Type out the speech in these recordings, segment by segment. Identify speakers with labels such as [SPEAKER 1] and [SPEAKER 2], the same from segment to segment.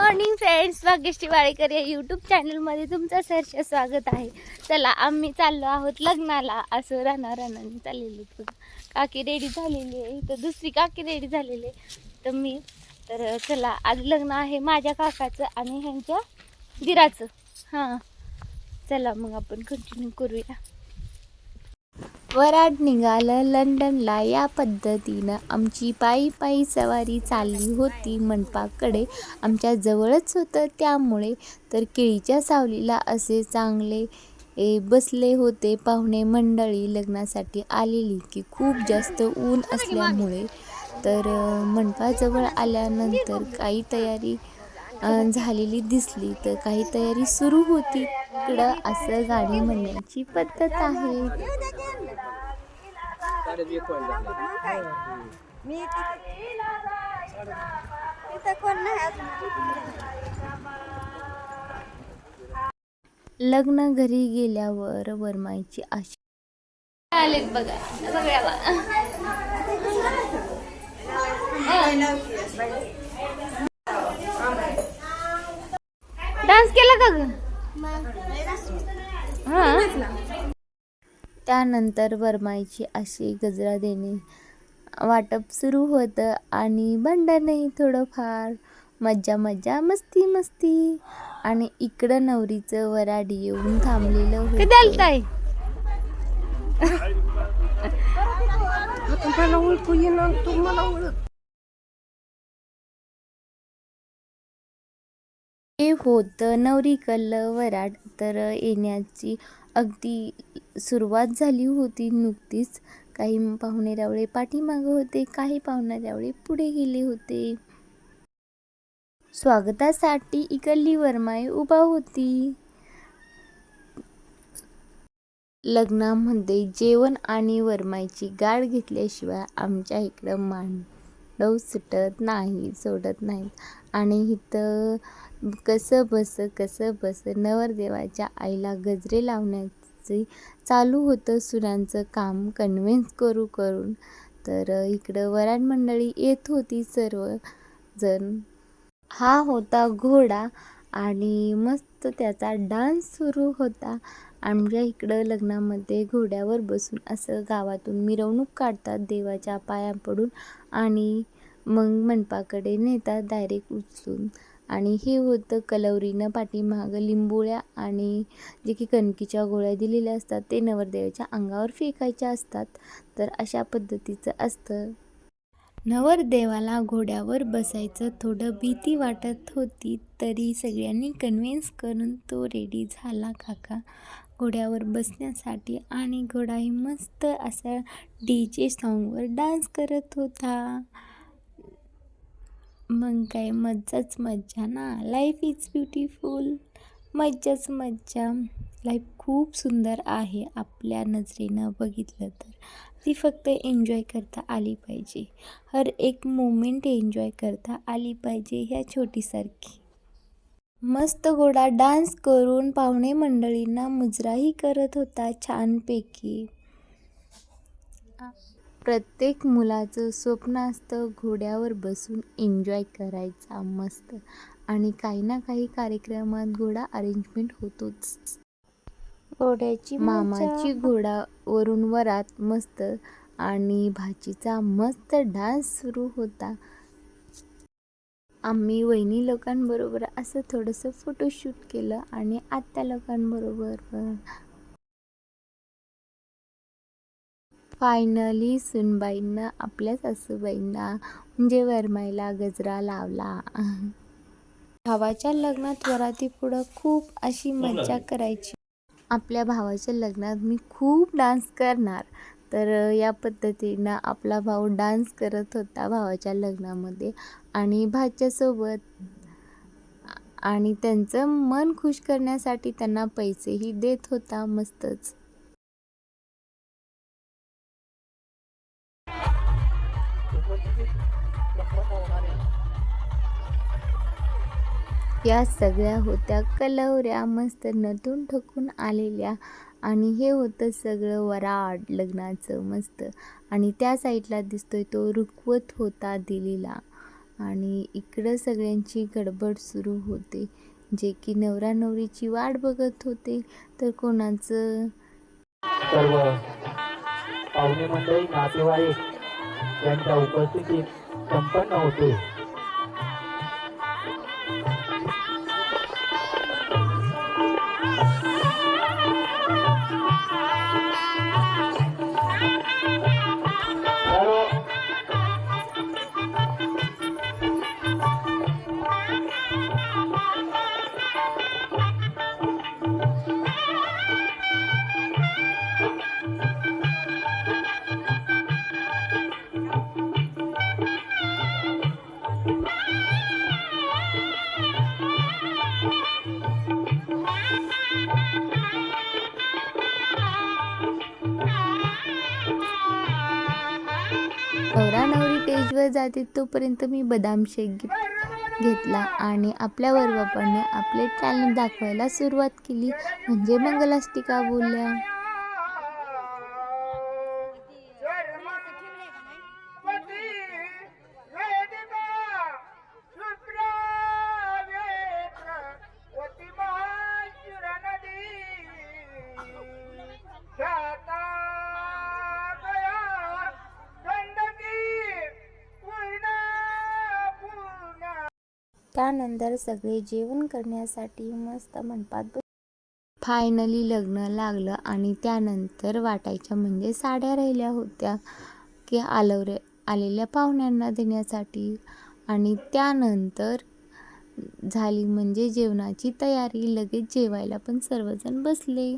[SPEAKER 1] Morning friends Bhagyashree Walekar या YouTube चॅनलमध्ये तुमचं सहर्ष स्वागत आहे. चला आम्ही चाललो आहोत लग्नाला. असं राणा राणाने चाललेलो काकी रेडी झालेली आहे. तर दुसरी काकी रेडी झालेली आहे. तर मी तर चला आज लग्न आहे माझ्या काकाचं आणि ह्यांच्या दिराचं. हां. चला मग आपण कंटिन्यू करूया. वराड निघालं लंडनला या पद्धतीनं. आमची पायी पायी सवारी चालली होती मंडपाकडे. आमच्या जवळच होतं त्यामुळे तर केळीच्या सावलीला असे चांगले ए, बसले होते पाहुणे मंडळी लग्नासाठी आलेली की खूप जास्त ऊन असल्यामुळे. तर मंडपाजवळ आल्यानंतर काही तयारी झालेली दिसली तर काही तयारी सुरू होती. इकडं असं गाणी म्हणण्याची पद्धत आहे. लग्न घरी गेल्यावर वरमाईची आशा आलेत बघा सगळ्याला डान्स केला का ग? त्यानंतर वरमाईची अशी गजरा देणे वाटप सुरू होतं आणि भांडणही थोडंफार मज्जा मज्जा मस्ती मस्ती आणि इकडं नवरीचं वराड येऊन थांबलेलं होतं.
[SPEAKER 2] मला ओळखू येणार तू मला ओळख
[SPEAKER 1] होत. नवरी कल्ल वराड तर येण्याची अगदी सुरुवात झाली होती नुकतीच. काही पाहुणे रावळे पाठीमागं होते काही पाहुणे रावळे पुढे गेले होते. स्वागतासाठी इकल्ली वरमाई उभा होती. लग्नामध्ये जेवण आणि वरमाईची गाठ घेतल्याशिवाय आमच्या इकडं मांडव सुटत नाही सोडत नाहीत आणि इथं कसं बस कसं बस नवरदेवाच्या आईला गजरे लावण्याचे चालू होतं सुनांचं काम कन्व्हिन्स करू करून. तर इकडं वराड मंडळी येत होती सर्व जण हा होता घोडा आणि मस्त त्याचा डान्स सुरू होता. आमच्या इकडं लग्नामध्ये घोड्यावर बसून असं गावातून मिरवणूक काढतात देवाच्या पाया पडून आणि मग मंडपाकडे नेतात डायरेक्ट उचलून. आणि हे होतं कलवरीनं पाठीमागं लिंबोळ्या आणि जे की कणकीच्या गोळ्या दिलेल्या असतात ते नवरदेवाच्या अंगावर फेकायच्या असतात. तर अशा पद्धतीचं असतं. नवरदेवाला घोड्यावर बसायचं थोडं भीती वाटत होती तरी सगळ्यांनी कन्व्हिन्स करून तो रेडी झाला काका घोड्यावर बसण्यासाठी. आणि घोडाही मस्त असा डी जे सॉन्गवर डान्स करत होता. मग काय मज्जाच मज्जा ना. लाईफ इज ब्युटिफुल मज्जाच मज्जा. लाईफ खूप सुंदर आहे आपल्या नजरेनं बघितलं तर. ती फक्त एन्जॉय करता आली पाहिजे. हर एक मोमेंट एन्जॉय करता आली पाहिजे ह्या छोटीसारखी. मस्त गोडा डान्स करून पाहुणे मंडळींना मुजराही करत होता छानपैकी. प्रत्येक मुलाचं स्वप्न असतं घोड्यावर बसून एन्जॉय करायचा मस्त. आणि काही ना काही कार्यक्रमात घोडा अरेंजमेंट होतोच. घोड्याची मामाची घोडावरून वरात मस्त आणि भाचीचा मस्त डान्स सुरू होता. आम्ही वहिनी लोकांबरोबर असं थोडंसं फोटोशूट केलं आणि आत्या लोकांबरोबर फायनली सुनबाईंना आपल्या सासूबाईंना म्हणजे वरमाईला गजरा लावला. भावाच्या लग्नात वराती पुढं खूप अशी मज्जा करायची. आपल्या भावाच्या लग्नात मी खूप डान्स करणार. तर या पद्धतीनं आपला भाऊ डान्स करत होता भावाच्या लग्नामध्ये आणि भाच्यासोबत. आणि त्यांचं मन खुश करण्यासाठी त्यांना पैसेही देत होता मस्तच. या सगळ्या होत्या कलवऱ्या मस्त नटून ठकून आलेल्या. आणि हे होतं सगळं वराड लग्नाचं मस्त. आणि त्या साईडला दिसतोय तो रुखवत होता दिलेला आणि इकडं सगळ्यांची गडबड सुरू होते. जे की नवरा नवरीची वाट बघत होते तर कोणाचं?
[SPEAKER 3] सर्व पाहुणे मंडळी नातेवाईक यांच्या उपस्थितीत संपन्न होते.
[SPEAKER 1] वर जाते तोपर्यंत मी बदाम शेक घेतला आणि आपल्या वर्वापणे आपले टॅलेंट दाखवायला सुरुवात केली. म्हणजे मंगलाष्टिका बोलल्या. त्यानंतर सगळे जेवण करण्यासाठी मस्त मंडपात बस फायनली लग्न लागलं आणि त्यानंतर वाटायच्या म्हणजे साड्या राहिल्या होत्या की आलवरे आलेल्या पाहुण्यांना देण्यासाठी. आणि त्यानंतर झाली म्हणजे जेवणाची तयारी. लगेच जेवायला पण सर्वजण बसले.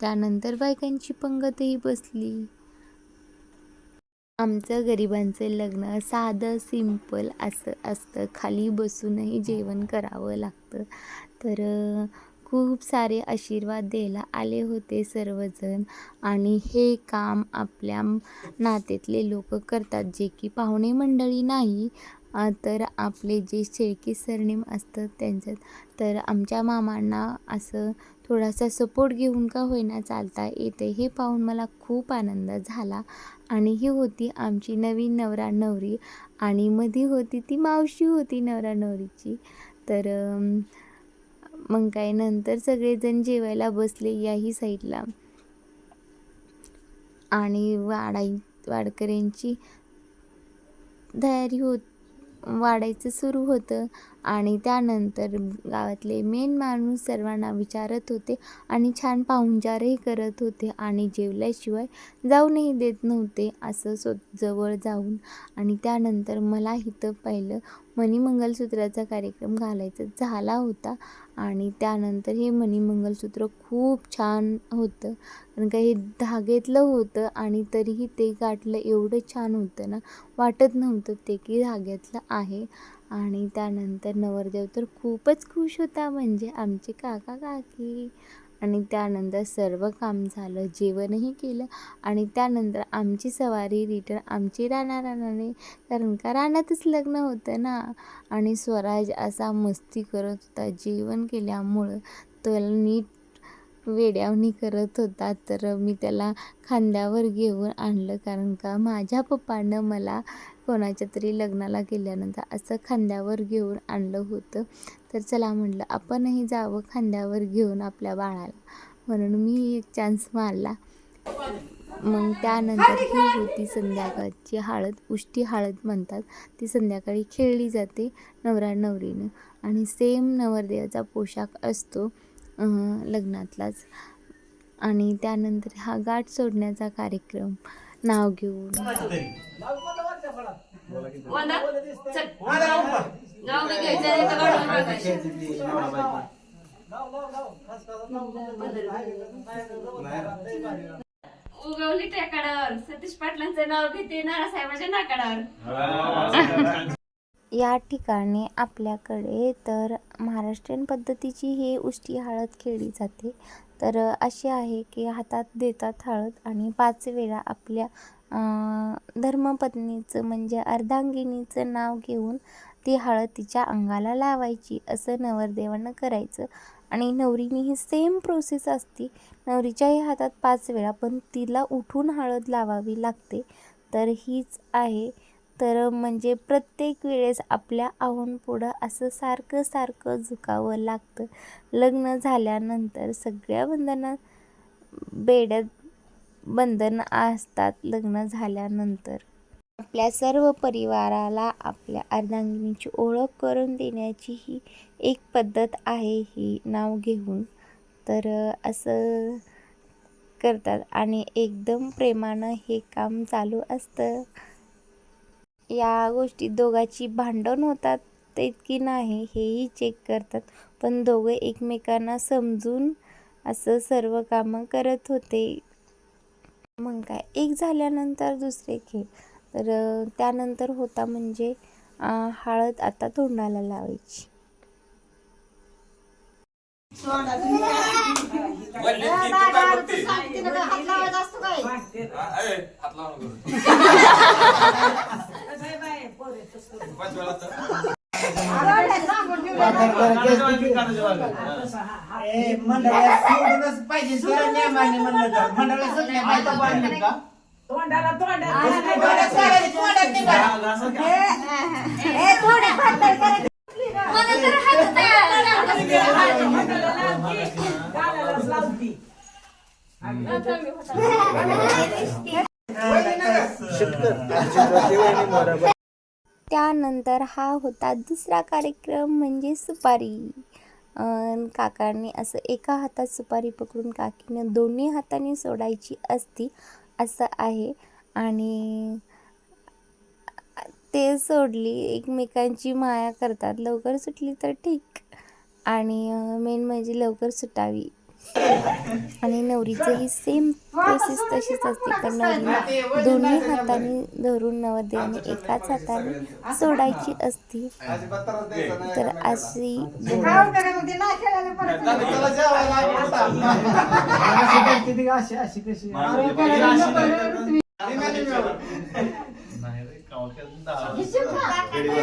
[SPEAKER 1] त्यानंतर बायकांची पंगतही बसली. आमचं गरिबांचं लग्न साधं सिंपल असं असतं. खाली बसूनही जेवण करावं लागतं. तर खूप सारे आशीर्वाद द्यायला आले होते सर्वजण. आणि हे काम आपल्या नातेतले लोक करतात जे की पाहुणे मंडळी नाही तर आपले जे शेळकी सरनेम असतं त्यांच्यात. तर आमच्या मामांना असं थोडासा सपोर्ट घेऊन का होईना चालता येते हे पाहून मला खूप आनंद झाला. आणि ही होती आमची नवीन नवरा नवरी आणि मधी होती ती मावशी होती नवरा नवरीची. तर मग काय नंतर सगळेजण जेवायला बसले याही साईडला. आणि वाडाई वाडकऱ्यांची तयारी होत वाढायचं सुरू होतं. आणि त्यानंतर गावातले मेन माणूस सर्वांना विचारत होते आणि छान पाहुणचारही करत होते आणि जेवल्याशिवाय जाऊनही देत नव्हते असं स्व जवळ जाऊन. आणि त्यानंतर मला इथं पहिलं मणिमंगलसूत्राचा कार्यक्रम घालायचा झाला होता. आणि त्यानंतर हे मणिमंगलसूत्र खूप छान होतं. कारण का हे धागेतलं होतं आणि तरीही ते गाठलं एवढं छान होतं ना वाटत नव्हतं ते की धाग्यातलं आहे. आणि त्यानंतर नवरदेव तर खूपच खुश होता म्हणजे आमचे काका काकी. आणि त्यानंतर सर्व काम झालं जेवणही केलं. आणि त्यानंतर आमची सवारी रिटर्न आमची राणा राणाने कारण का रानातच लग्न होतं ना. आणि स्वराज असा मस्ती करत होता जेवण केल्यामुळं त्याला नीट वेड्यावणी करत होता तर मी त्याला खांद्यावर घेऊन आणलं. कारण का माझ्या पप्पानं मला कोणाच्या तरी लग्नाला गेल्यानंतर असं खांद्यावर घेऊन आणलं होतं. तर चला म्हटलं आपणही जावं खांद्यावर घेऊन आपल्या बाळाला. म्हणून मी एक चान्स मारला. मग त्यानंतर ही होती संध्याकाळची हळद. उष्टी हळद म्हणतात ती संध्याकाळी खेळली जाते नवरा नवरीनं आणि सेम नवरदेवाचा पोशाख असतो. लग्नातलाच. आणि त्यानंतर हा गाठ सोडण्याचा कार्यक्रम. नाव घेऊन.
[SPEAKER 4] उगवली टेकाडावर. सतीश पाटलांचं नाव घेते नानासाहेबाच्या नाकाडावर.
[SPEAKER 1] या ठिकाणी आपल्याकडे तर महाराष्ट्रीयन पद्धतीची ही उष्टी हळद खेळली जाते. तर अशी आहे की हातात देतात हळद आणि पाच वेळा आपल्या धर्मपत्नीचं म्हणजे अर्धांगिनीचं नाव घेऊन ती हळद तिच्या अंगाला लावायची असं नवरदेवानं करायचं. आणि नवरीने ही सेम प्रोसेस असते. नवरीच्याही हातात पाच वेळा पण तिला उठून हळद लावावी लागते. तर हीच आहे तर म्हणजे प्रत्येक वेळेस आपल्या आव्हान पुढं असं सारखं सारखं झुकावं लागतं. लग्न झाल्यानंतर सगळ्या बंधनात बेड्यात बंधन असतात लग्न झाल्यानंतर. आपल्या सर्व परिवाराला आपल्या अर्धांगिनीची ओळख करून देण्याची ही एक पद्धत आहे ही नाव घेऊन. तर असं करतात आणि एकदम प्रेमानं हे काम चालू असतं. या गोष्टी दोघांची भांडण होतात ते की नाही हेही चेक करतात. पण दोघं एकमेकांना समजून असं सर्व कामं करत होते. मग काय एक झाल्यानंतर दुसरे खेळ. तर त्यानंतर होता म्हणजे हळद आता तोंडाला लावायची.
[SPEAKER 5] मंडळात सोडूनच पाहिजे म्हणलं मंडळात सगळे का
[SPEAKER 6] तोंडाला तोंडाला
[SPEAKER 5] तोंडात
[SPEAKER 1] त्यानंतर हा होता दुसरा कार्यक्रम म्हणजे सुपारी. काकांनी असं एका हातात सुपारी पकडून काकीनं दोन्ही हाताने सोडायची असती असं आहे. आणि ते सोडली. एकमेकांची माया करतात. लवकर सुटली तर ठीक. आणि मेन म्हणजे लवकर सुटावी. आणि नवरीचं ही सेम प्रोसेस तशीच असते पण नवरीला दोन्ही हाताने धरून नवरदेवाने एकाच हाताने सोडायची असती तर अशी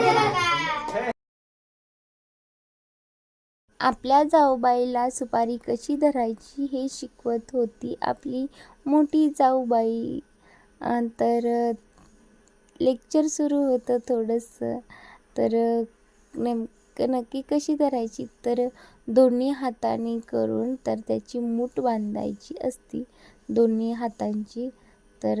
[SPEAKER 2] नाही
[SPEAKER 1] आपल्या जाऊबाईला सुपारी कशी धरायची हे शिकवत होती. आपली मोठी जाऊबाई तर लेक्चर सुरू होतं थोडंसं. तर नेमकं नक्की कशी धरायची? तर दोन्ही हाताने करून तर त्याची मूठ बांधायची असती. दोन्ही हातांची. तर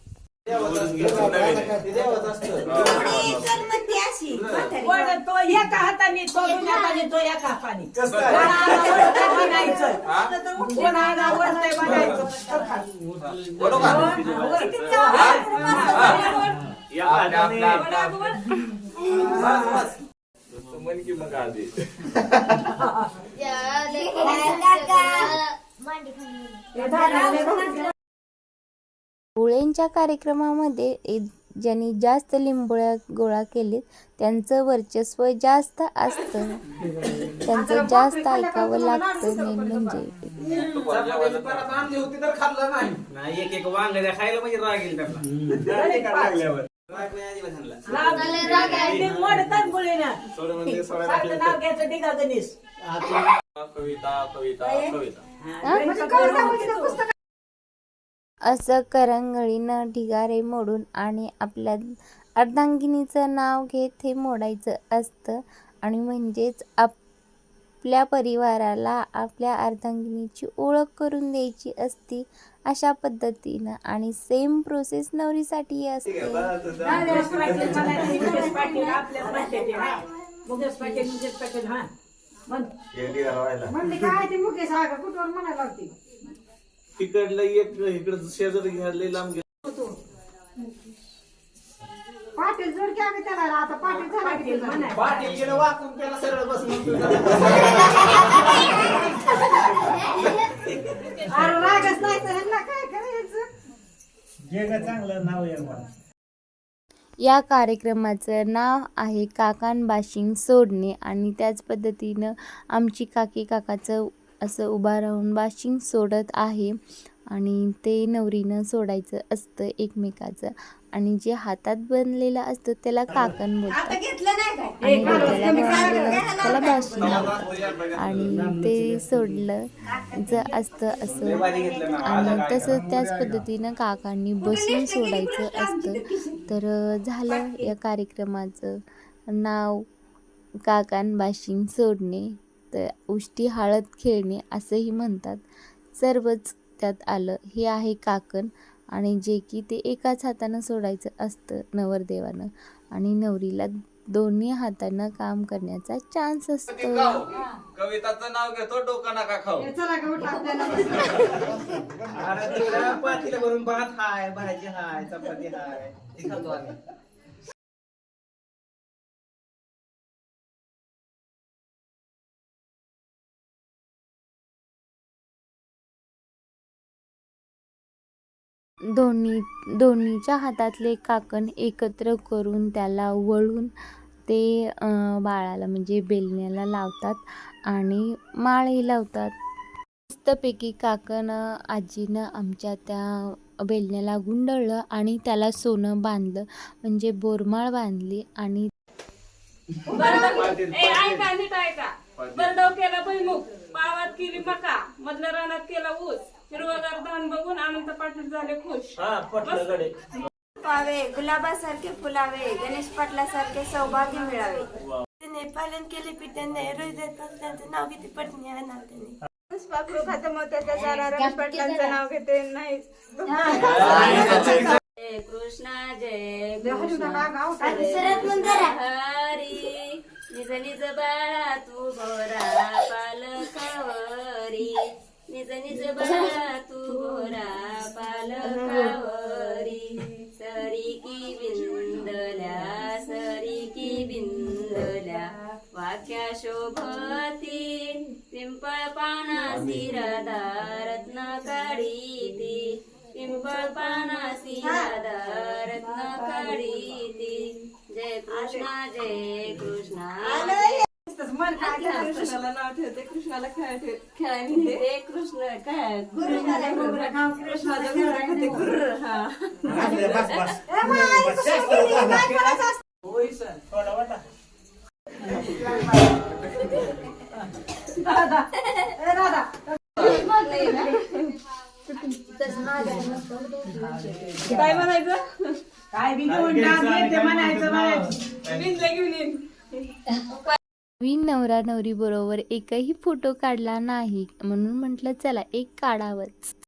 [SPEAKER 5] पण
[SPEAKER 7] तो
[SPEAKER 6] एका हाताने तो दोन्ही हाताने तो एका हाताने कोणाला वळतंय म्हणायचं कोणाला वळतंय म्हणायचं
[SPEAKER 2] किती जबाबदारी
[SPEAKER 1] लिंबोळ्यांच्या कार्यक्रमामध्ये ज्यांनी जास्त लिंबोळ्या गोळा केलेत त्यांचं वर्चस्व जास्त असतं. त्यांचं जास्त ऐकावं लागतं मेन म्हणजे.
[SPEAKER 8] एक एक खायला म्हणजे राग येईल म्हणजे कविता कविता कविता.
[SPEAKER 1] असं करंगळीनं ढिगारे मोडून आणि आपल्या अर्धांगिनीचं नाव घेत हे मोडायचं असतं. आणि म्हणजेच आपल्या परिवाराला आपल्या अर्धांगिनीची ओळख करून द्यायची असती अशा पद्धतीनं. आणि सेम प्रोसेस नवरीसाठी असते.
[SPEAKER 6] मुकेश पाटील मुकेश पाटील म्हणते हा. हा
[SPEAKER 2] म्हणले काय ते मुकेश? आगा कुठवर म्हणायला होती?
[SPEAKER 8] तिकडलं एक इकडं शेजारी घ्यायला लांब गेलं.
[SPEAKER 2] पाटील जोडके आम्ही त्याला आता पाटील झाला की ते
[SPEAKER 8] पाटील गेलं वाकून त्याला सरळ बसून
[SPEAKER 2] अरे रागच नाही तर ह्यांना काय करायचं?
[SPEAKER 5] जे का चांगलं नाव आहे मला.
[SPEAKER 1] या कार्यक्रमाचं नाव आहे काकान बाशिंग सोडणे आणि त्याच पद्धतीनं आमची काकी काकाचं असं उभा राहून बाशिंग सोडत आहे. आणि ते नवरीनं सोडायचं असतं एकमेकाचं. आणि जे हातात बनलेलं असतं त्याला काकण बोलतात. आणि असतं त्याला बाशिंग आणि ते सोडलं ज असतं असं. आणि तसं त्याच पद्धतीनं काकांनी बसून सोडायचं असतं. तर झालं या कार्यक्रमाचं. नाव काकान बाशिंग सोडणे. तर उष्टी हळद खेळणे असंही म्हणतात. सर्वच त्यात आलं. हे आहे काकण आणि जे की ते एकाच हातानं सोडायचं असतं नवरदेवानं. आणि नवरीला दोन्ही हातानं काम करण्याचा चान्स असतो.
[SPEAKER 8] कविताचं नाव घेतो डोका नका खाऊ.
[SPEAKER 2] चला का उठा. आपल्याला
[SPEAKER 7] अरे तिकडं पातेलं भरून भात हाय भाजी हाय चपाती हाय.
[SPEAKER 1] दोन्ही दोन्हीच्या हातातले काकण एकत्र करून त्याला वळून ते बाळाला म्हणजे बेलण्याला लावतात आणि माळही लावतात. मस्तपैकी काकण आजीनं आमच्या त्या बेलण्याला गुंडळलं आणि त्याला सोनं बांधलं म्हणजे बोरमाळ बांधली आणि
[SPEAKER 4] केला भुईमुग पावात केली मका. मधल्या रानात केला ऊस. हिरवगार धान बघून अनंत पाटील झाले खुश.
[SPEAKER 7] हा पटलं गडे
[SPEAKER 9] पावे गुलाबासारखे फुलावे गणेश पाटलासारखे सौभाग्य मिळावे. त्याने पालन केले पित्याने हृदय त्यांचं नाव घेते पत्नी रमेश पाटलांचं नाव घेते नाही.
[SPEAKER 4] जय कृष्णा जय कृष्णा. हरी निज निज बाळा तू गोरा निज बाळा तू गोरा पालकावरी सरी की बिंदल्या सरी की बिंदल्या वाक्या शोभती पिंपळ पानासी राधा रत्न काढीती पिंपळ पानासी राधा रत्न काढीती. जय कृष्णा जय कृष्णा.
[SPEAKER 9] मन कृष्णाला नाव ठेवते कृष्णाला खेळ खेळायला नेते कृष्ण काय? कृष्णाच्या घोगरा खाते गुर्र हा.
[SPEAKER 5] बस बस.
[SPEAKER 7] होय सर.
[SPEAKER 5] थोडा वाटा.
[SPEAKER 9] काय म्हणायचं?
[SPEAKER 6] काय बी घेऊन येते म्हणायचं म्हणायचं.
[SPEAKER 9] घेऊन येईन
[SPEAKER 1] नवीन नवरा नवरी बरोबर एकही फोटो काढला नाही. म्हणून म्हटलं चला एक काढावंच.